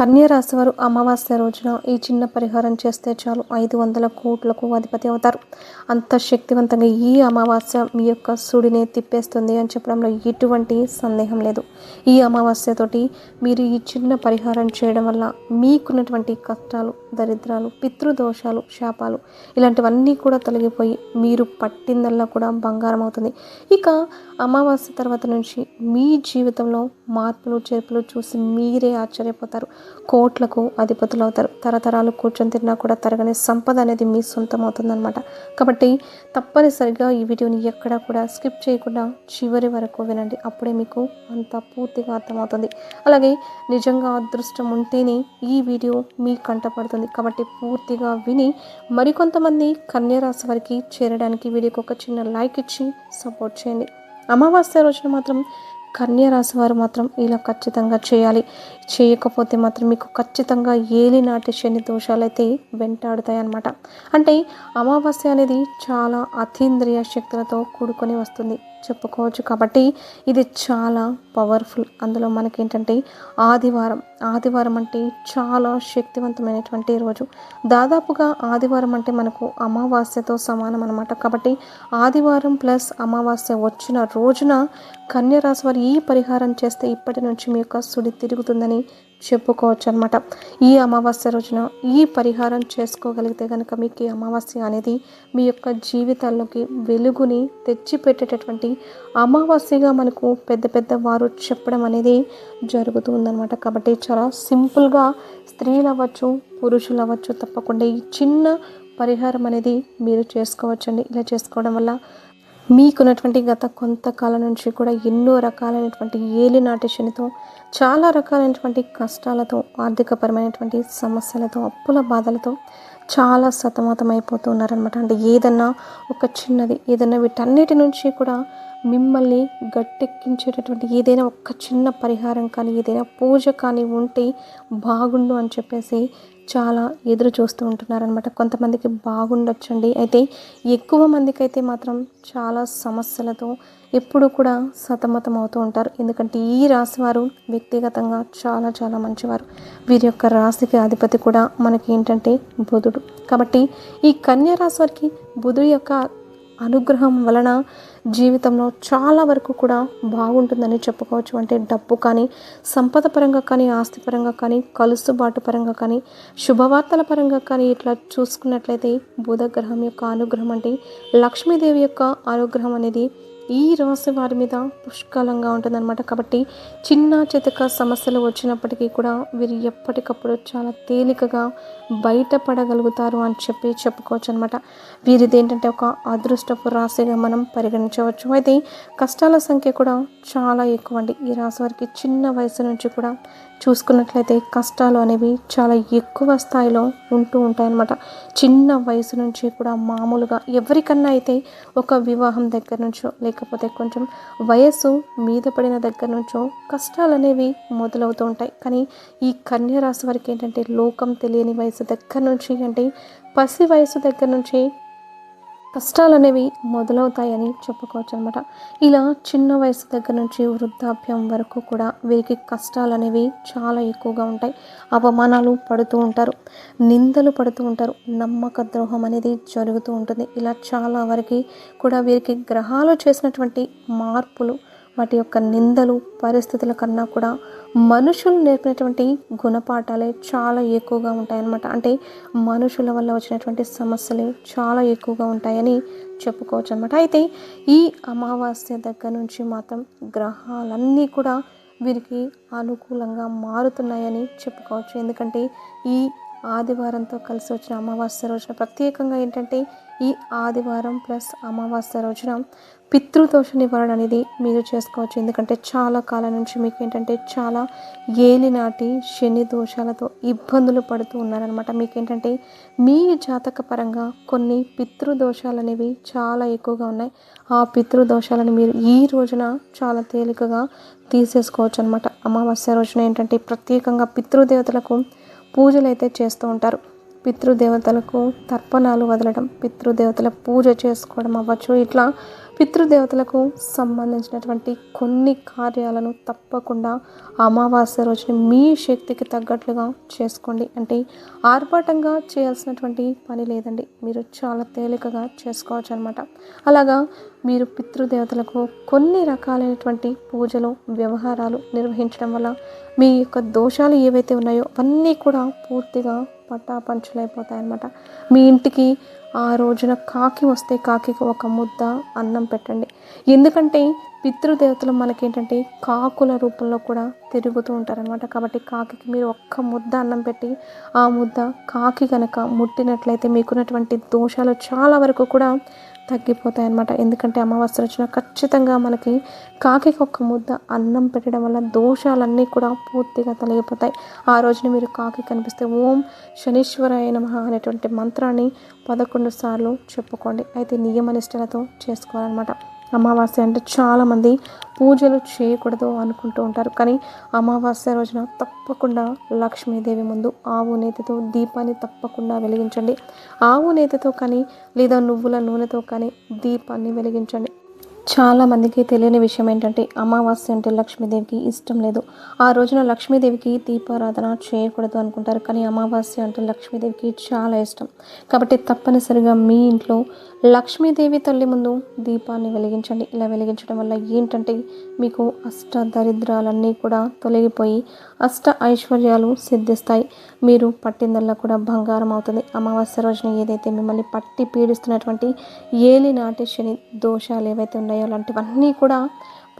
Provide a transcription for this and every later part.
కన్యరాశి వారు అమావాస్య రోజున ఈ చిన్న పరిహారం చేస్తే చాలు. ఐదు వందల కోట్లకు అధిపతి అవుతారు. అంత శక్తివంతంగా ఈ అమావాస్య మీ యొక్క సుడిని తిప్పేస్తుంది అని చెప్పడంలో ఎటువంటి సందేహం లేదు. ఈ అమావాస్యతోటి మీరు ఈ చిన్న పరిహారం చేయడం వల్ల మీకున్నటువంటి కష్టాలు దరిద్రాలు పితృదోషాలు శాపాలు ఇలాంటివన్నీ కూడా తొలగిపోయి మీరు పట్టిందల్లా కూడా బంగారం అవుతుంది. ఇక అమావాస్య తర్వాత నుంచి మీ జీవితంలో మార్పులు చేర్పులు చూసి మీరే ఆశ్చర్యపోతారు. కోట్లకు అధిపతులు అవుతారు తరతరాలు కూర్చొని తిన్నా కూడా తరగని సంపద అనేది మీ సొంతం అవుతుందన్నమాట కాబట్టి తప్పనిసరిగా ఈ వీడియోని ఎక్కడా కూడా స్కిప్ చేయకుండా చివరి వరకు వినండి. అప్పుడే మీకు అంత పూర్తిగా అర్థమవుతుంది. అలాగే నిజంగా అదృష్టం ఉంటేనే ఈ వీడియో మీ కంటపడుతుంది కాబట్టి పూర్తిగా విని మరికొంతమంది కన్యరాశి వారికి చేరడానికి వీడియోకి ఒక చిన్న లైక్ ఇచ్చి సపోర్ట్ చేయండి. అమావాస్య రోజున మాత్రం కన్యరాశి వారు మాత్రం ఇలా ఖచ్చితంగా చేయాలి. చేయకపోతే మాత్రం మీకు ఖచ్చితంగా ఏలినాటి శని దోషాలు అయితే వెంటాడుతాయి అన్నమాట అంటే అమావాస్య అనేది చాలా అతీంద్రియ శక్తులతో కూడుకొని వస్తుంది. చెప్పుకోవచ్చు. కాబట్టి ఇది చాలా పవర్ఫుల్ అందులో మనకేంటంటే ఆదివారం. ఆదివారం అంటే చాలా శక్తివంతమైనటువంటి రోజు. దాదాపుగా ఆదివారం అంటే మనకు అమావాస్యతో సమానం అనమాట కాబట్టి ఆదివారం ప్లస్ అమావాస్య వచ్చిన రోజున కన్యరాశి వారు ఈ పరిహారం చేస్తే ఇప్పటి నుంచి మీ యొక్క సుడి తిరుగుతుందని చెప్పుకోవచ్చు అనమాట ఈ అమావాస్య రోజున ఈ పరిహారం చేసుకోగలిగితే కనుక మీకు ఈ అమావాస్య అనేది మీ యొక్క జీవితాల్లోకి వెలుగుని తెచ్చిపెట్టేటటువంటి అమావాస్యగా మనకు పెద్ద పెద్ద వారు చెప్పడం అనేది జరుగుతుందన్నమాట. కాబట్టి చాలా సింపుల్గా స్త్రీలు అవ్వచ్చు పురుషులు అవ్వచ్చు తప్పకుండా ఈ చిన్న పరిహారం అనేది మీరు చేసుకోవచ్చండి. ఇలా చేసుకోవడం వల్ల మీకున్నటువంటి గత కొంతకాలం నుంచి కూడా ఎన్నో రకాలైనటువంటి ఏలినాటి శనితో చాలా రకాలైనటువంటి కష్టాలతో ఆర్థికపరమైనటువంటి సమస్యలతో అప్పుల బాధలతో చాలా సతమతమైపోతూ ఉన్నారనమాట అంటే ఏదన్నా ఒక చిన్నది ఏదన్నా వీటన్నిటి నుంచి కూడా మిమ్మల్ని గట్టెక్కించేటటువంటి ఏదైనా ఒక చిన్న పరిహారం కానీ ఏదైనా పూజ కానీ ఉంటే బాగుండు అని చెప్పేసి చాలా ఎదురు చూస్తూ ఉంటున్నారనమాట కొంతమందికి బాగుండొచ్చండి. అయితే ఎక్కువ మందికి అయితే మాత్రం చాలా సమస్యలతో ఎప్పుడు కూడా సతమతం అవుతూ ఉంటారు. ఎందుకంటే ఈ రాశి వారు వ్యక్తిగతంగా చాలా చాలా మంచివారు. వీరి యొక్క రాశికి అధిపతి కూడా మనకి ఏంటంటే బుధుడు. కాబట్టి ఈ కన్యా రాశి వారికి బుధుడి యొక్క అనుగ్రహం వలన జీవితంలో చాలా వరకు కూడా బాగుంటుందని చెప్పుకోవచ్చు. అంటే డబ్బు కానీ సంపద పరంగా కానీ ఆస్తి పరంగా కానీ కలుసుబాటు పరంగా కానీ శుభవార్తల పరంగా కానీ ఇట్లా చూసుకున్నట్లయితే బుధగ్రహం యొక్క అనుగ్రహం అంటే లక్ష్మీదేవి యొక్క అనుగ్రహం అనేది ఈ రాశి వారి మీద పుష్కలంగా ఉంటుందన్నమాట. కాబట్టి చిన్న చితక సమస్యలు వచ్చినప్పటికీ కూడా వీరు ఎప్పటికప్పుడు చాలా తేలికగా బయటపడగలుగుతారు అని చెప్పి చెప్పుకోవచ్చు అనమాట వీరిది ఏంటంటే ఒక అదృష్టపు రాశిగా మనం పరిగణించవచ్చు. అయితే కష్టాల సంఖ్య కూడా చాలా ఎక్కువ అండి ఈ రాశి వారికి చిన్న వయసు నుంచి కూడా చూసుకున్నట్లయితే కష్టాలు అనేవి చాలా ఎక్కువ స్థాయిలో ఉంటూ ఉంటాయన్నమాట. చిన్న వయసు నుంచి కూడా మామూలుగా ఎవరికన్నా అయితే ఒక వివాహం దగ్గర నుంచో లేక లేకపోతే కొంచెం వయస్సు మీద పడిన దగ్గర నుంచో కష్టాలు అనేవి మొదలవుతూ ఉంటాయి. కానీ ఈ కన్యరాశి వారికి ఏంటంటే లోకం తెలియని వయసు దగ్గర నుంచి అంటే పసి వయసు దగ్గర నుంచి కష్టాలు అనేవి మొదలవుతాయని చెప్పుకోవచ్చు అనమాట ఇలా చిన్న వయసు దగ్గర నుంచి వృద్ధాప్యం వరకు కూడా వీరికి కష్టాలు అనేవి చాలా ఎక్కువగా ఉంటాయి. అవమానాలు పడుతూ ఉంటారు. నిందలు పడుతూ ఉంటారు. నమ్మక ద్రోహం అనేది జరుగుతూ ఉంటుంది. ఇలా చాలా వరకు కూడా వీరికి గ్రహాలు చేసినటువంటి మార్పులు వాటి యొక్క నిందలు పరిస్థితుల కన్నా కూడా మనుషులు నేర్పినటువంటి గుణపాఠాలే చాలా ఎక్కువగా ఉంటాయన్నమాట. అంటే మనుషుల వల్ల వచ్చినటువంటి సమస్యలు చాలా ఎక్కువగా ఉంటాయని చెప్పుకోవచ్చు అనమాట అయితే ఈ అమావాస్య దగ్గర నుంచి మాత్రం గ్రహాలన్నీ కూడా వీరికి అనుకూలంగా మారుతున్నాయని చెప్పుకోవచ్చు. ఎందుకంటే ఈ ఆదివారంతో కలిసి వచ్చిన అమావాస్య రోజున ప్రత్యేకంగా ఏంటంటే ఈ ఆదివారం ప్లస్ అమావాస్య రోజున పితృదోష నివారణ అనేది మీరు చేసుకోవచ్చు. ఎందుకంటే చాలా కాలం నుంచి మీకు ఏంటంటే చాలా ఏలినాటి శని దోషాలతో ఇబ్బందులు పడుతూ ఉన్నారనమాట మీకు ఏంటంటే మీ జాతక పరంగా కొన్ని పితృదోషాలు అనేవి చాలా ఎక్కువగా ఉన్నాయి. ఆ పితృదోషాలను మీరు ఈ రోజున చాలా తేలికగా తీసేసుకోవచ్చు అనమాట అమావాస్య రోజున ఏంటంటే ప్రత్యేకంగా పితృదేవతలకు పూజలు అయితే చేస్తూ ఉంటారు. పితృదేవతలకు తర్పణాలు వదలడం పితృదేవతల పూజ చేసుకోవడం అవ్వచ్చు. ఇట్లా పితృదేవతలకు సంబంధించినటువంటి కొన్ని కార్యాలను తప్పకుండా అమావాస్య రోజున మీ శక్తికి తగ్గట్లుగా చేసుకోండి. అంటే ఆర్భాటంగా చేయాల్సినటువంటి పని లేదండి. మీరు చాలా తేలికగా చేసుకోవచ్చు అనమాట అలాగా మీరు పితృదేవతలకు కొన్ని రకాలైనటువంటి పూజలు వ్యవహారాలు నిర్వహించడం వల్ల మీ యొక్క దోషాలు ఏవైతే ఉన్నాయో అవన్నీ కూడా పూర్తిగా పటాపంచులైపోతాయి అన్నమాట మీ ఇంటికి ఆ రోజున కాకి వస్తే కాకికి ఒక ముద్ద అన్నం పెట్టండి. ఎందుకంటే పితృదేవతలు మనకేంటంటే కాకుల రూపంలో కూడా తిరుగుతూ ఉంటారనమాట కాబట్టి కాకికి మీరు ఒక్క ముద్ద అన్నం పెట్టి ఆ ముద్ద కాకి కనుక ముట్టినట్లయితే మీకున్నటువంటి దోషాలు చాలా వరకు కూడా తగ్గిపోతాయి అన్నమాట ఎందుకంటే అమావాస్య వచ్చిన ఖచ్చితంగా మనకి కాకి ఒక ముద్ద అన్నం పెట్టడం వల్ల దోషాలన్నీ కూడా పూర్తిగా తొలగిపోతాయి. ఆ రోజున మీరు కాకి కనిపిస్తే ఓం శనీశ్వరాయ నమః అనేటువంటి మంత్రాన్ని పదకొండు సార్లు చెప్పుకోండి. అయితే నియమనిష్టలతో చేసుకోవాలన్నమాట. అమావాస్య అంటే చాలామంది పూజలు చేయకూడదు అనుకుంటూ ఉంటారు. కానీ అమావాస్య రోజున తప్పకుండా లక్ష్మీదేవి ముందు ఆవు నేతితో దీపాన్ని తప్పకుండా వెలిగించండి. ఆవు నేతితో కానీ లేదా నువ్వుల నూనెతో కానీ దీపాన్ని వెలిగించండి. చాలామందికి తెలియని విషయం ఏంటంటే అమావాస్య అంటే లక్ష్మీదేవికి ఇష్టం లేదు. ఆ రోజున లక్ష్మీదేవికి దీపారాధన చేయకూడదు అనుకుంటారు కానీ అమావాస్య అంటే లక్ష్మీదేవికి చాలా ఇష్టం. కాబట్టి తప్పనిసరిగా మీ ఇంట్లో లక్ష్మీదేవి తల్లి ముందు దీపాన్ని వెలిగించండి. ఇలా వెలిగించడం వల్ల ఏంటంటే మీకు అష్ట దరిద్రాలన్నీ కూడా తొలగిపోయి అష్ట ఐశ్వర్యాలు సిద్ధిస్తాయి. మీరు పట్టిందల్లా కూడా బంగారం అవుతుంది. అమావాస్య రోజున ఏదైతే మిమ్మల్ని పట్టి పీడిస్తున్నటువంటి ఏలినాటి శని దోషాలు ఏవైతే ఉన్నాయో అలాంటివన్నీ కూడా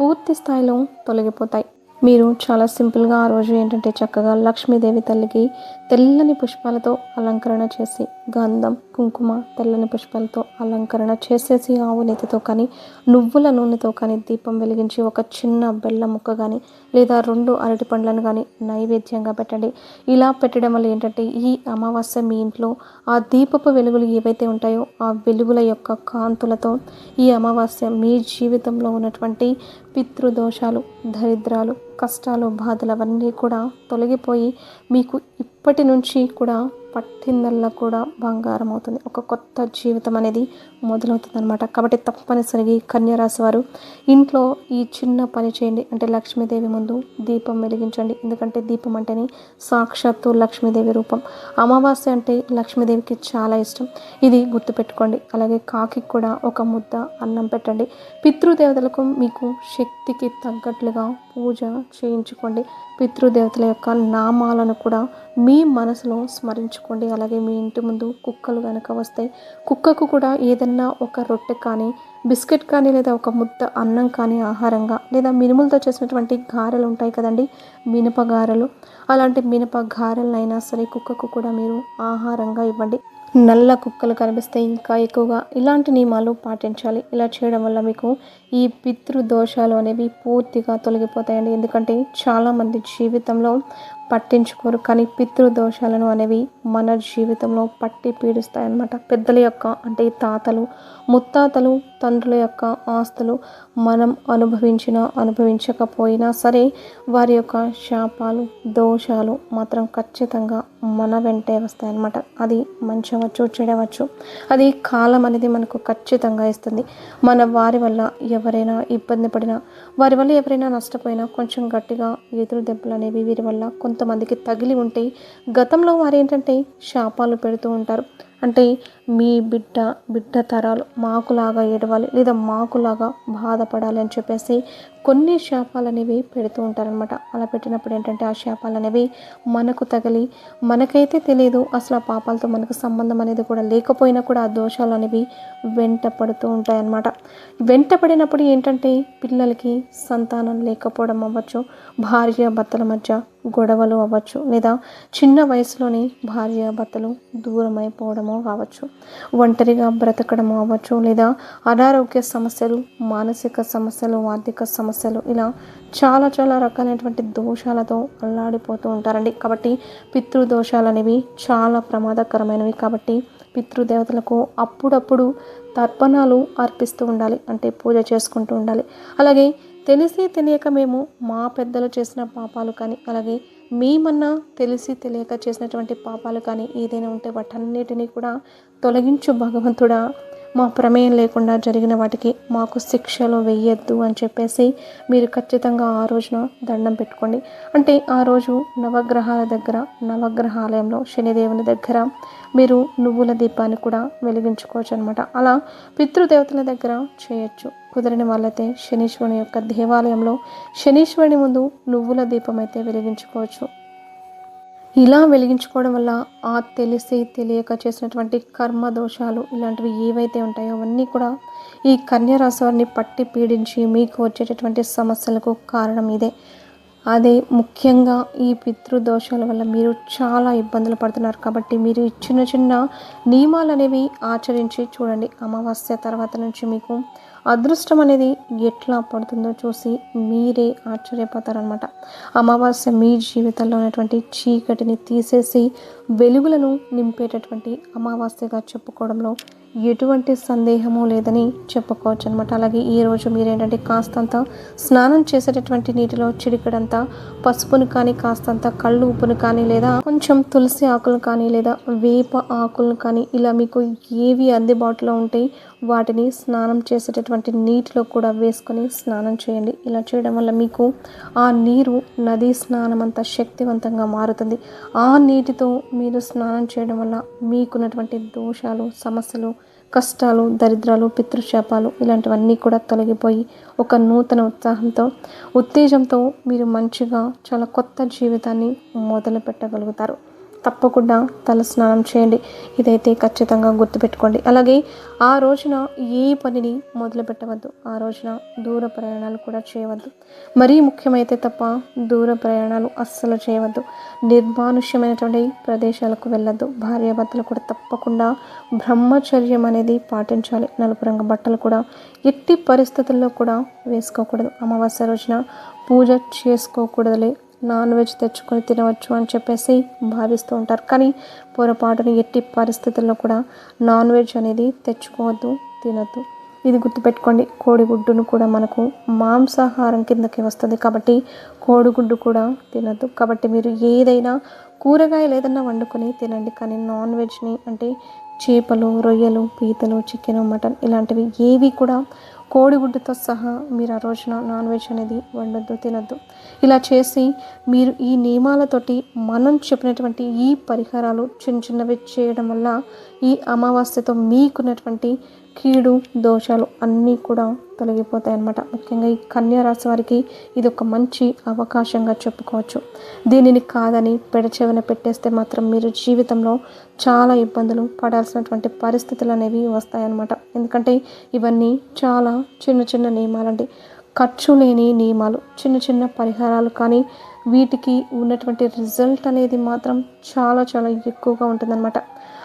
పూర్తి స్థాయిలో తొలగిపోతాయి. మీరు చాలా సింపుల్గా ఆ రోజు ఏంటంటే చక్కగా లక్ష్మీదేవి తల్లికి తెల్లని పుష్పాలతో అలంకరణ చేసి గంధం కుంకుమ తెల్లని పుష్పాలతో అలంకరణ చేసేసి ఆవు నెతితో కానీ నువ్వుల నూనెతో కానీ దీపం వెలిగించి ఒక చిన్న బెల్లం ముక్క కానీ లేదా రెండు అరటి పండ్లను కానీ నైవేద్యంగా పెట్టండి. ఇలా పెట్టడం వల్ల ఏంటంటే ఈ అమావాస్య మీ ఇంట్లో ఆ దీపపు వెలుగులు ఏవైతే ఉంటాయో ఆ వెలుగుల యొక్క కాంతులతో ఈ అమావాస్య మీ జీవితంలో ఉన్నటువంటి పితృదోషాలు దరిద్రాలు కష్టాలు బాధలు అవన్నీ కూడా తొలగిపోయి మీకు ఇప్పటి నుంచి కూడా పట్టిందల్లా కూడా బంగారం అవుతుంది ఒక కొత్త జీవితం అనేది మొదలవుతుంది అనమాట కాబట్టి తప్పనిసరిగా ఈ కన్యరాశి వారు ఇంట్లో ఈ చిన్న పని చేయండి. అంటే లక్ష్మీదేవి ముందు దీపం వెలిగించండి. ఎందుకంటే దీపం అంటేనే సాక్షాత్తు లక్ష్మీదేవి రూపం. అమావాస్య అంటే లక్ష్మీదేవికి చాలా ఇష్టం. ఇది గుర్తుపెట్టుకోండి. అలాగే కాకి కూడా ఒక ముద్ద అన్నం పెట్టండి. పితృదేవతలకు మీకు శక్తికి తగ్గట్లుగా పూజ చేయించుకోండి. పితృదేవతల యొక్క నామాలను కూడా మీ మనసులో స్మరించుకోండి. అలాగే మీ ఇంటి ముందు కుక్కలు కనుక వస్తాయి కుక్కకు కూడా ఏదన్నా ఒక రొట్టె కానీ బిస్కెట్ కానీ లేదా ఒక ముద్ద అన్నం కానీ ఆహారంగా లేదా మినుములతో చేసినటువంటి గారెలు ఉంటాయి కదండి మినప గారెలు. అలాంటి మినప గారెలనైనా సరే కుక్కకు కూడా మీరు ఆహారంగా ఇవ్వండి. నల్ల కుక్కలు కనిపిస్తే ఇంకా ఎక్కువగా. ఇలాంటి నియమాలు పాటించాలి. ఇలా చేయడం వల్ల మీకు ఈ పితృ దోషాలు అనేవి పూర్తిగా తొలగిపోతాయండి. ఎందుకంటే చాలామంది జీవితంలో పట్టించుకోరు. కానీ పితృ దోషాలను అనేవి మన జీవితంలో పట్టి పీడిస్తాయన్నమాట. పెద్దల యొక్క అంటే తాతలు ముత్తాతలు తండ్రుల యొక్క ఆస్తులు మనం అనుభవించిన అనుభవించకపోయినా సరే వారి యొక్క శాపాలు దోషాలు మాత్రం ఖచ్చితంగా మన వెంటే వస్తాయన్నమాట. అది మంచి అవ్వచ్చు చెడవచ్చు. అది కాలం అనేది మనకు ఖచ్చితంగా ఇస్తుంది. మన వారి వల్ల ఎవరైనా ఇబ్బంది పడినా వారి వల్ల ఎవరైనా నష్టపోయినా కొంచెం గట్టిగా ఎదురు దెబ్బలు అనేవి వీరి వల్ల కొంతమందికి తగిలి ఉంటే గతంలో వారు ఏంటంటే శాపాలు పెడుతూ ఉంటారు. అంటే మీ బిడ్డ బిడ్డ తరాలు మాకులాగా ఏడవాలి లేదా మాకులాగా బాధపడాలి అని చెప్పేసి కొన్ని శాపాలు అనేవి పెడుతూ ఉంటారనమాట అలా పెట్టినప్పుడు ఏంటంటే ఆ శాపాలు అనేవి మనకు తగిలి మనకైతే తెలియదు అసలు ఆ పాపాలతో మనకు సంబంధం అనేది కూడా లేకపోయినా కూడా ఆ దోషాలు అనేవి వెంట పడుతూ ఉంటాయన్నమాట. వెంట పడినప్పుడు ఏంటంటే పిల్లలకి సంతానం లేకపోవడం అవ్వచ్చు భార్య భర్తల మధ్య గొడవలు అవ్వచ్చు లేదా చిన్న వయసులోనే భార్య భర్తలు దూరం అయిపోవడము కావచ్చు ఒంటరిగా బ్రతకడము అవ్వచ్చు లేదా అనారోగ్య సమస్యలు మానసిక సమస్యలు ఆర్థిక సమస్యలు ఇలా చాలా చాలా రకాలైనటువంటి దోషాలతో అల్లాడిపోతూ ఉంటారండి. కాబట్టి పితృదోషాలు అనేవి చాలా ప్రమాదకరమైనవి. కాబట్టి పితృదేవతలకు అప్పుడప్పుడు తర్పణాలు అర్పిస్తూ ఉండాలి అంటే పూజ చేసుకుంటూ ఉండాలి. అలాగే తెలిసి తెలియక మేము మా పెద్దలు చేసిన పాపాలు కానీ అలాగే మేమన్నా తెలిసి తెలియక చేసినటువంటి పాపాలు కానీ ఏదైనా ఉంటే వాటన్నిటినీ కూడా తొలగించు భగవంతుడా. మా ప్రమేయం లేకుండా జరిగిన వాటికి మాకు శిక్షలు వెయ్యొద్దు అని చెప్పేసి మీరు ఖచ్చితంగా ఆ రోజున దండం పెట్టుకోండి. అంటే ఆ రోజు నవగ్రహాల దగ్గర నవగ్రహాలయంలో శనిదేవుని దగ్గర మీరు నువ్వుల దీపాన్ని కూడా వెలిగించుకోవచ్చు అనమాట అలా పితృదేవతల దగ్గర చేయొచ్చు. కుదిరిన వాళ్ళైతే శనీశ్వరుని యొక్క దేవాలయంలో శనీశ్వరుని ముందు నువ్వుల దీపం అయితే వెలిగించుకోవచ్చు. ఇలా వెలిగించుకోవడం వల్ల ఆ తెలిసి తెలియక చేసినటువంటి కర్మ దోషాలు ఇలాంటివి ఏవైతే ఉంటాయో అవన్నీ కూడా ఈ కన్యరాశి వారిని పట్టి పీడించి మీకు వచ్చేటటువంటి సమస్యలకు కారణం ఇదే. అదే ముఖ్యంగా ఈ పితృదోషాల వల్ల మీరు చాలా ఇబ్బందులు పడుతున్నారు కాబట్టి మీరు చిన్న చిన్న నియమాలు అనేవి ఆచరించి చూడండి. అమావాస్య తర్వాత నుంచి మీకు అదృష్టం అనేది ఎట్లా పడుతుందో చూసి మీరే ఆశ్చర్యపోతారనమాట అమావాస్య మీ జీవితంలో ఉన్నటువంటి చీకటిని తీసేసి వెలుగులను నింపేటటువంటి అమావాస్యగా చెప్పుకోవడంలో ఎటువంటి సందేహము లేదని చెప్పుకోవచ్చు అనమాట అలాగే ఈరోజు మీరేంటంటే కాస్తంత స్నానం చేసేటటువంటి నీటిలో చిడికడంతా పసుపును కానీ కాస్తంత కళ్ళు ఉప్పును కానీ లేదా కొంచెం తులసి ఆకులు కానీ లేదా వేప ఆకులను కానీ ఇలా మీకు ఏవి అందుబాటులో ఉంటాయి వాటిని స్నానం చేసేటటువంటి నీటిలో కూడా వేసుకొని స్నానం చేయండి. ఇలా చేయడం వల్ల మీకు ఆ నీరు నదీ స్నానం అంత శక్తివంతంగా మారుతుంది. ఆ నీటితో మీరు స్నానం చేయడం వల్ల మీకున్నటువంటి దోషాలు సమస్యలు కష్టాలు దరిద్రాలు పితృశాపాలు ఇలాంటివన్నీ కూడా తొలగిపోయి ఒక నూతన ఉత్సాహంతో ఉత్తేజంతో మీరు మంచిగా చాలా కొత్త జీవితాన్ని మొదలు పెట్టగలుగుతారు తప్పకుండా తల స్నానం చేయండి. ఇదైతే ఖచ్చితంగా గుర్తుపెట్టుకోండి. అలాగే ఆ రోజున ఏ పనిని మొదలు పెట్టవద్దు. ఆ రోజున దూర ప్రయాణాలు కూడా చేయవద్దు. మరీ ముఖ్యమైతే తప్ప దూర ప్రయాణాలు అస్సలు చేయవద్దు. నిర్మానుష్యమైనటువంటి ప్రదేశాలకు వెళ్ళొద్దు. భార్యాభర్తలు కూడా తప్పకుండా బ్రహ్మచర్యం అనేది పాటించాలి. నలుపు రంగు బట్టలు కూడా ఎట్టి పరిస్థితుల్లో కూడా వేసుకోకూడదు. అమావాస్య రోజున పూజ చేసుకోకూడదులే. నాన్ వెజ్ తెచ్చుకొని తినవచ్చు అని చెప్పేసి భావిస్తూ ఉంటారు. కానీ పొరపాటున ఎట్టి పరిస్థితుల్లో కూడా నాన్ వెజ్ అనేది తెచ్చుకోవద్దు తినద్దు. ఇది గుర్తుపెట్టుకోండి కోడిగుడ్డును కూడా మనకు మాంసాహారం కిందకి వస్తుంది కాబట్టి కోడిగుడ్డు కూడా తినద్దు. కాబట్టి మీరు ఏదైనా కూరగాయలు ఏదైనా వండుకొని తినండి. కానీ నాన్ వెజ్ని అంటే చేపలు రొయ్యలు పీతలు చికెన్ మటన్ ఇలాంటివి ఏవి కూడా కోడిగుడ్డుతో సహా మీరు ఆ రోజున నాన్ వెజ్ అనేది వండొద్దు తినద్దు. ఇలా చేసి మీరు ఈ నియమాలతోటి మనం చెప్పినటువంటి ఈ పరిహారాలు చిన్న చిన్నవి చేయడం వల్ల ఈ అమావాస్యతో మీకున్నటువంటి కీడు దోషాలు అన్నీ కూడా తొలగిపోతాయి అన్నమాట ముఖ్యంగా ఈ కన్యా రాశి వారికి ఇది ఒక మంచి అవకాశంగా చెప్పుకోవచ్చు. దీనిని కాదని పెడచెవిన పెట్టేస్తే మాత్రం మీరు జీవితంలో చాలా ఇబ్బందులు పడాల్సినటువంటి పరిస్థితులు అనేవి వస్తాయన్నమాట. ఎందుకంటే ఇవన్నీ చాలా చిన్న చిన్న నియమాలండి. ఖర్చు లేని నియమాలు చిన్న చిన్న పరిహారాలు కానీ వీటికి ఉన్నటువంటి రిజల్ట్ అనేది మాత్రం చాలా చాలా ఎక్కువగా ఉంటుందన్నమాట.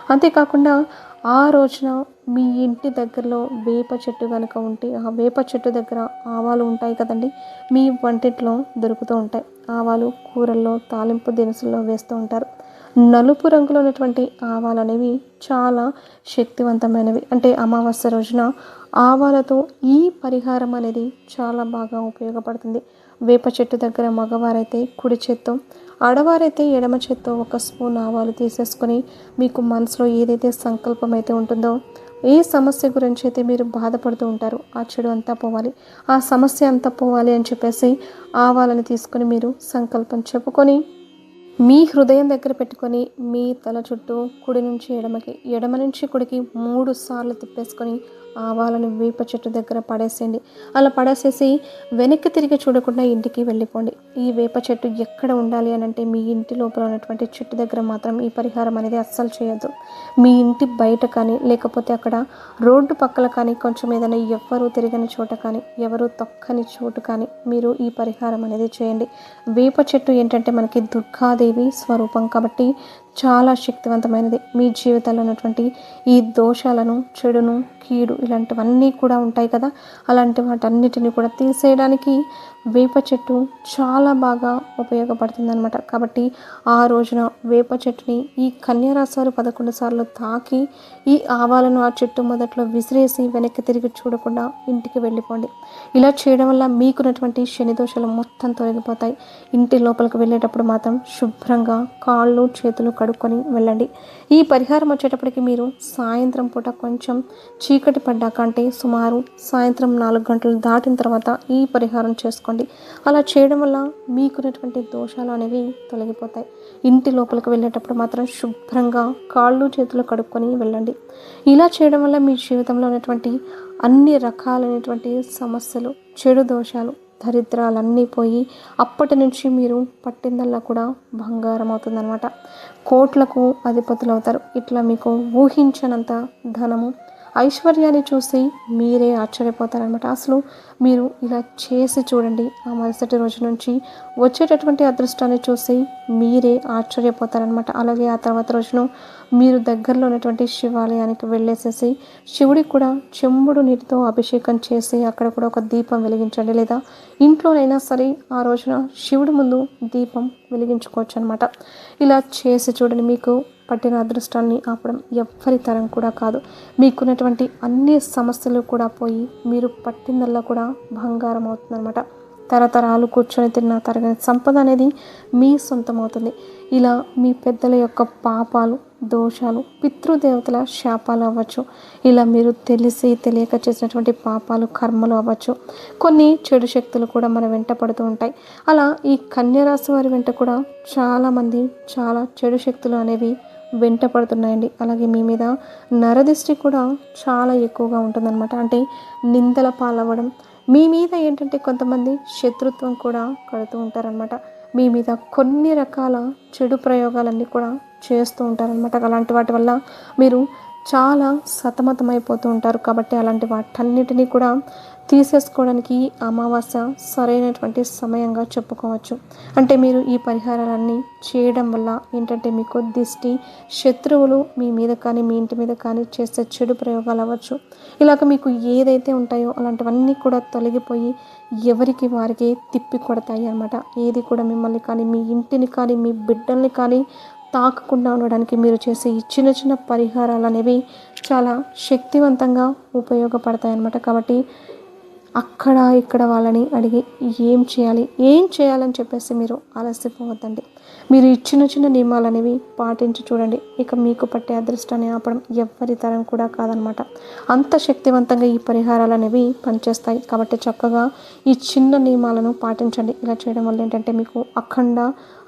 అంతేకాకుండా ఆ రోజున మీ ఇంటి దగ్గరలో వేప చెట్టు కనుక ఉంటే ఆ వేప చెట్టు దగ్గర ఆవాలు ఉంటాయి కదండి? మీ వంటింట్లో దొరుకుతూ ఉంటాయి. ఆవాలు కూరల్లో తాలింపు దినుసుల్లో వేస్తూ ఉంటారు. నలుపు రంగులో ఉన్నటువంటి ఆవాలు అనేవి చాలా శక్తివంతమైనవి. అంటే అమావాస్య రోజున ఆవాలతో ఈ పరిహారం అనేది చాలా బాగా ఉపయోగపడుతుంది. వేప చెట్టు దగ్గర మగవారైతే కుడి చేత్తో ఆడవారైతే ఎడమ చేత్తో ఒక స్పూన్ ఆవాలు తీసేసుకొని మీకు మనసులో ఏదైతే సంకల్పం అయితే ఉంటుందో ఏ సమస్య గురించి అయితే మీరు బాధపడుతూ ఉంటారో ఆ చెడు అంతా పోవాలి. ఆ సమస్య అంతా పోవాలి అని చెప్పేసి ఆవాలని తీసుకొని మీరు సంకల్పం చెప్పుకొని మీ హృదయం దగ్గర పెట్టుకొని మీ తల చుట్టూ కుడి నుంచి ఎడమకి ఎడమ నుంచి కుడికి మూడు సార్లు తిప్పేసుకొని ఆవాలను వేప చెట్టు దగ్గర పడేసేయండి. అలా పడేసేసి వెనక్కి తిరిగి చూడకుండా ఇంటికి వెళ్ళిపోండి. ఈ వేప చెట్టు ఎక్కడ ఉండాలి అని అంటే మీ ఇంటి లోపల ఉన్నటువంటి చెట్టు దగ్గర మాత్రం ఈ పరిహారం అనేది అస్సలు చేయొద్దు. మీ ఇంటి బయట కానీ లేకపోతే అక్కడ రోడ్డు పక్కల కానీ కొంచెం ఏదైనా ఎవ్వరూ తిరగని చోట కానీ ఎవరు తొక్కని చోటు కానీ మీరు ఈ పరిహారం అనేది చేయండి. వేప చెట్టు ఏంటంటే మనకి దుర్గాదేవి స్వరూపం కాబట్టి చాలా శక్తివంతమైనది. మీ జీవితంలో ఉన్నటువంటి ఈ దోషాలను చెడును కీడు ఇలాంటివన్నీ కూడా ఉంటాయి కదా. అలాంటి వాటన్నిటిని కూడా తీసేయడానికి వేప చెట్టు చాలా బాగా ఉపయోగపడుతుంది అనమాట కాబట్టి ఆ రోజున వేప చెట్టుని ఈ కన్యారాశి వారు పదకొండు సార్లు తాకి ఈ ఆవాలను ఆ చెట్టు మొదట్లో విసిరేసి వెనక్కి తిరిగి చూడకుండా ఇంటికి వెళ్ళిపోండి. ఇలా చేయడం వల్ల మీకున్నటువంటి శని దోషాలు మొత్తం తొలగిపోతాయి. ఇంటి లోపలికి వెళ్ళేటప్పుడు మాత్రం శుభ్రంగా కాళ్ళు చేతులు కడుక్కొని వెళ్ళండి. ఈ పరిహారం వచ్చేటప్పటికి మీరు సాయంత్రం పూట కొంచెం చీకటి పడ్డాక అంటే సుమారు సాయంత్రం నాలుగు గంటలు దాటిన తర్వాత ఈ పరిహారం చేసుకోండి అలా చేయడం వల్ల మీకున్నటువంటి దోషాలు అనేవి తొలగిపోతాయి. ఇంటి లోపలికి వెళ్ళేటప్పుడు మాత్రం శుభ్రంగా కాళ్ళు చేతులు కడుక్కొని వెళ్ళండి. ఇలా చేయడం వల్ల మీ జీవితంలో ఉన్నటువంటి అన్ని రకాలైనటువంటి సమస్యలు చెడు దోషాలు దరిద్రాలన్నీ పోయి అప్పటి నుంచి మీరు పట్టిందల్లా కూడా బంగారం అవుతుందన్నమాట. కోట్లకు అధిపతులు అవుతారు ఇట్లా మీకు ఊహించనంత ధనము ఐశ్వర్యాన్ని చూసి మీరే ఆశ్చర్యపోతారనమాట అసలు మీరు ఇలా చేసి చూడండి ఆ మరుసటి రోజు నుంచి వచ్చేటటువంటి అదృష్టాన్ని చూసి మీరే ఆశ్చర్యపోతారనమాట అలాగే ఆ తర్వాత రోజును మీరు దగ్గరలో ఉన్నటువంటి శివాలయానికి వెళ్ళేసేసి శివుడికి కూడా చెంబుడు నీటితో అభిషేకం చేసి అక్కడ కూడా ఒక దీపం వెలిగించండి. లేదా ఇంట్లోనైనా సరే ఆ రోజున శివుడి ముందు దీపం వెలిగించుకోవచ్చు అనమాట ఇలా చేసి చూడండి మీకు పట్టిన అదృష్టాన్ని ఆపడం ఎవ్వరి తరం కూడా కాదు. మీకున్నటువంటి అన్ని సమస్యలు కూడా పోయి మీరు పట్టిందల్లా కూడా బంగారం అవుతుందన్నమాట. తరతరాలు కూర్చొని తిన్న తరగని సంపద అనేది మీ సొంతం అవుతుంది ఇలా మీ పెద్దల యొక్క పాపాలు దోషాలు పితృదేవతల శాపాలు అవ్వచ్చు. ఇలా మీరు తెలిసి తెలియక చేసినటువంటి పాపాలు కర్మలు అవ్వచ్చు. కొన్ని చెడు శక్తులు కూడా మన వెంట పడుతూ ఉంటాయి. అలా ఈ కన్యరాశి వారి వెంట కూడా చాలామంది చాలా చెడు శక్తులు అనేవి వెంట పడుతున్నాయండి. అలాగే మీ మీద నరదిష్టి కూడా చాలా ఎక్కువగా ఉంటుందన్నమాట. అంటే నిందల పాలవ్వడం మీ మీద ఏంటంటే కొంతమంది శత్రుత్వం కూడా కడుతూ ఉంటారనమాట మీ మీద కొన్ని రకాల చెడు ప్రయోగాలన్నీ కూడా చేస్తూ ఉంటారనమాట అలాంటి వాటి వల్ల మీరు చాలా సతమతమైపోతూ ఉంటారు. కాబట్టి అలాంటి వాటన్నిటినీ కూడా తీసేసుకోవడానికి అమావాస్య సరైనటువంటి సమయంగా చెప్పుకోవచ్చు. అంటే మీరు ఈ పరిహారాలన్నీ చేయడం వల్ల ఏంటంటే మీకు దిష్టి శత్రువులు మీ మీద కానీ మీ ఇంటి మీద కానీ చేసే చెడు ప్రయోగాలు అవ్వచ్చు. ఇలాగ మీకు ఏదైతే ఉంటాయో అలాంటివన్నీ కూడా తొలగిపోయి ఎవరికి వారికి తిప్పి కొడతాయి అన్నమాట. ఏది కూడా మిమ్మల్ని కానీ మీ ఇంటిని కానీ మీ బిడ్డల్ని కానీ తాకకుండా ఉండడానికి మీరు చేసే ఈ చిన్న చిన్న పరిహారాలు అనేవి చాలా శక్తివంతంగా ఉపయోగపడతాయి అన్నమాట. కాబట్టి అక్కడ ఇక్కడ వాళ్ళని అడిగి ఏం చేయాలి? ఏం చేయాలని చెప్పేసి మీరు ఆలస్యపోవద్దండి. మీరు ఇచ్చిన చిన్న చిన్న నియమాలు అనేవి పాటించి చూడండి. ఇక మీకు పట్టే అదృష్టాన్ని ఆపడం ఎవ్వరి తరం కూడా కాదనమాట. అంత శక్తివంతంగా ఈ పరిహారాలు అనేవి పనిచేస్తాయి. కాబట్టి చక్కగా ఈ చిన్న నియమాలను పాటించండి. ఇలా చేయడం వల్ల ఏంటంటే మీకు అఖండ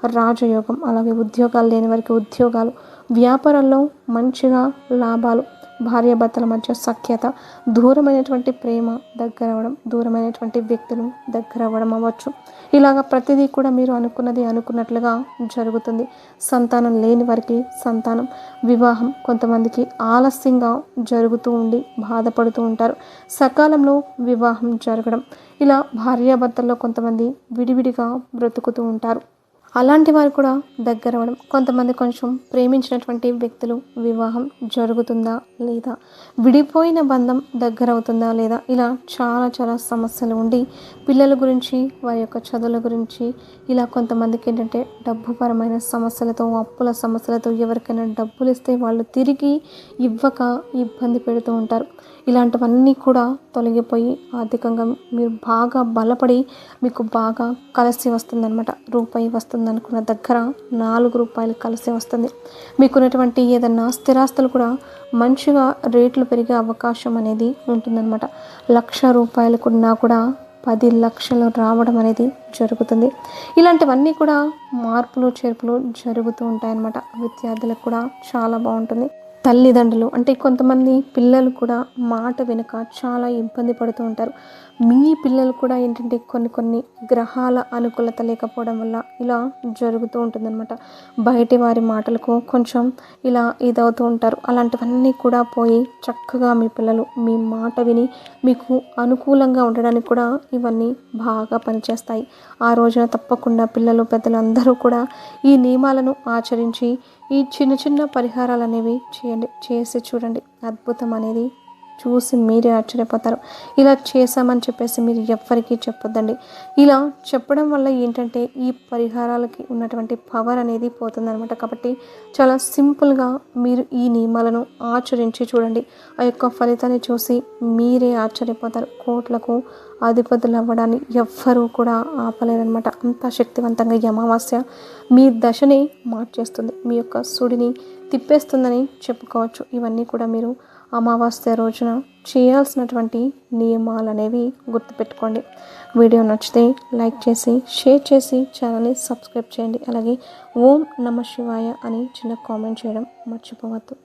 రాజయోగం అలాగే ఉద్యోగాలు లేని వారికి ఉద్యోగాలు వ్యాపారాల్లో మంచిగా లాభాలు భార్యాభర్తల మధ్య సఖ్యత దూరమైనటువంటి ప్రేమ దగ్గర అవ్వడం దూరమైనటువంటి వ్యక్తులు దగ్గర అవ్వడం అవ్వచ్చు. ఇలాగ ప్రతిదీ కూడా మీరు అనుకున్నది అనుకున్నట్లుగా జరుగుతుంది. సంతానం లేని వారికి సంతానం వివాహం కొంతమందికి ఆలస్యంగా జరుగుతూ ఉండి బాధపడుతూ ఉంటారు. సకాలంలో వివాహం జరగడం ఇలా భార్యాభర్తల్లో కొంతమంది విడివిడిగా బ్రతుకుతూ ఉంటారు. అలాంటి వారు కూడా దగ్గర అవ్వడం కొంతమంది కొంచెం ప్రేమించినటువంటి వ్యక్తులు వివాహం జరుగుతుందా లేదా? విడిపోయిన బంధం దగ్గర అవుతుందా లేదా? ఇలా చాలా చాలా సమస్యలు ఉండి పిల్లల గురించి వారి యొక్క చదువుల గురించి ఇలా కొంతమందికి ఏంటంటే డబ్బుపరమైన సమస్యలతో అప్పుల సమస్యలతో ఎవరికైనా డబ్బులు ఇస్తే వాళ్ళు తిరిగి ఇవ్వక ఇబ్బంది పెడుతూ ఉంటారు. ఇలాంటివన్నీ కూడా తొలగిపోయి ఆర్థికంగా మీరు బాగా బలపడి మీకు బాగా కలిసి వస్తుందన్నమాట. రూపాయి వస్తుంది. అనుకున్న దగ్గర నాలుగు రూపాయలు కలిసి వస్తుంది. మీకున్నటువంటి ఏదన్నా స్థిరాస్తులు కూడా మంచిగా రేట్లు పెరిగే అవకాశం అనేది ఉంటుందన్నమాట. లక్ష రూపాయలకున్నా కూడా పది లక్షలు రావడం అనేది జరుగుతుంది. ఇలాంటివన్నీ కూడా మార్పులు చేర్పులు జరుగుతూ ఉంటాయన్నమాట. విద్యార్థులకు కూడా చాలా బాగుంటుంది. తల్లిదండ్రులు అంటే కొంతమంది పిల్లలు కూడా మాట వెనుక చాలా ఇబ్బంది పడుతూ ఉంటారు. మీ పిల్లలు కూడా ఏంటంటే కొన్ని కొన్ని గ్రహాల అనుకూలత లేకపోవడం వల్ల ఇలా జరుగుతూ ఉంటుందన్నమాట. బయటి వారి మాటలకు కొంచెం ఇలా ఇదవుతూ ఉంటారు. అలాంటివన్నీ కూడా పోయి చక్కగా మీ పిల్లలు మీ మాట విని మీకు అనుకూలంగా ఉండడానికి కూడా ఇవన్నీ బాగా పనిచేస్తాయి. ఆ రోజున తప్పకుండా పిల్లలు పెద్దలు అందరూ కూడా ఈ నియమాలను ఆచరించి ఈ చిన్న చిన్న పరిహారాలు అనేవి చేయండి చేసి చూడండి. అద్భుతం అనేది చూసి మీరే ఆశ్చర్యపోతారు. ఇలా చేశామని చెప్పేసి మీరు ఎవ్వరికీ చెప్పొద్దండి. ఇలా చెప్పడం వల్ల ఏంటంటే ఈ పరిహారాలకి ఉన్నటువంటి పవర్ అనేది పోతుందన్నమాట. కాబట్టి చాలా సింపుల్గా మీరు ఈ నియమాలను ఆచరించి చూడండి. ఆ యొక్క ఫలితాన్ని చూసి మీరే ఆశ్చర్యపోతారు. కోట్లకు అధిపతులు అవ్వడాన్ని ఎవ్వరూ కూడా ఆపలేరనమాట అంత శక్తివంతంగా ఈ అమావాస్య మీ దశని మార్చేస్తుంది. మీ యొక్క సుడిని తిప్పేస్తుందని చెప్పుకోవచ్చు. ఇవన్నీ కూడా మీరు అమావాస్య రోజున చేయాల్సినటువంటి నియమాలు అనేవి గుర్తుపెట్టుకోండి. వీడియో నచ్చితే లైక్ చేసి షేర్ చేసి ఛానల్ని సబ్స్క్రైబ్ చేయండి. అలాగే ఓం నమ శివాయ అని చిన్న కామెంట్ చేయడం మర్చిపోవద్దు.